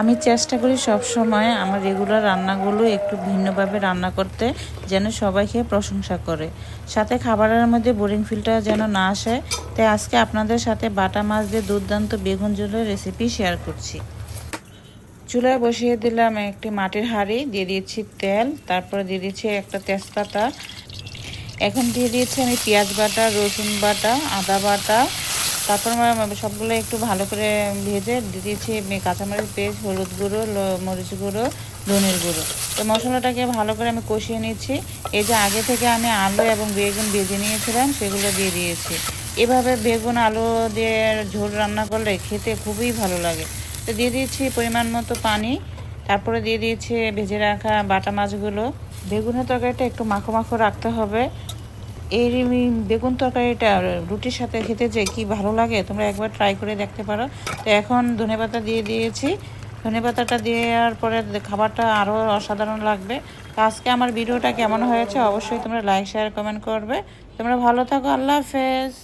আমি চেষ্টা করি সব সময় আমার রেগুলার রান্নাগুলো একটু ভিন্নভাবে রান্না করতে, যেন সবাই খেয়ে প্রশংসা করে। সাথে খাবারের মধ্যে বোরিং ফিলটা যেন না আসে, তাই আজকে আপনাদের সাথে বাটা মাছ দিয়ে দুর্দান্ত বেগুন ঝোলের রেসিপি শেয়ার করছি। চুলায় বসিয়ে দিলাম একটি মাটির হাঁড়ি, দিয়ে দিয়েছি তেল, তারপরে দিয়ে দিয়েছি একটা তেজপাতা। এখন দিয়ে দিয়েছি আমি পেঁয়াজ বাটা, রসুন বাটা, আদা বাটা তারপর সবগুলো একটু ভালো করে ভেজে দিয়ে দিয়েছি কাঁচামরিচ পেস্ট, হলুদ গুঁড়ো মরিচ গুঁড়ো, ধনের গুঁড়ো। তো মশলাটাকে ভালো করে আমি কষিয়ে নিচ্ছি। এই যে আগে থেকে আমি আলু এবং বেগুন ভেজে নিয়েছিলাম, সেগুলো দিয়ে দিয়েছি। এভাবে বেগুন, আলু দিয়ে ঝোল রান্না করলে খেতে খুবই ভালো লাগে। তো দিয়ে দিয়েছি পরিমাণ মতো পানি। তারপরে দিয়ে দিয়েছি ভেজে রাখা বাটা মাছগুলো। বেগুনের তরকারিটা একটু মাখো মাখো রাখতে হবে। এই বেগুন তরকারিটা রুটির সাথে খেতে যে কি ভালো লাগে, তোমরা একবার ট্রাই করে দেখতে পারো। তো এখন ধনেপাতা দিয়ে দিয়েছি। ধনেপাতাটা দেওয়ার পরে খাবারটা আরও অসাধারণ লাগবে। তো আজকে আমার ভিডিওটা কেমন হয়েছে অবশ্যই তোমরা লাইক শেয়ার কমেন্ট করবে। তোমরা ভালো থাকো, আল্লাহ হাফেজ।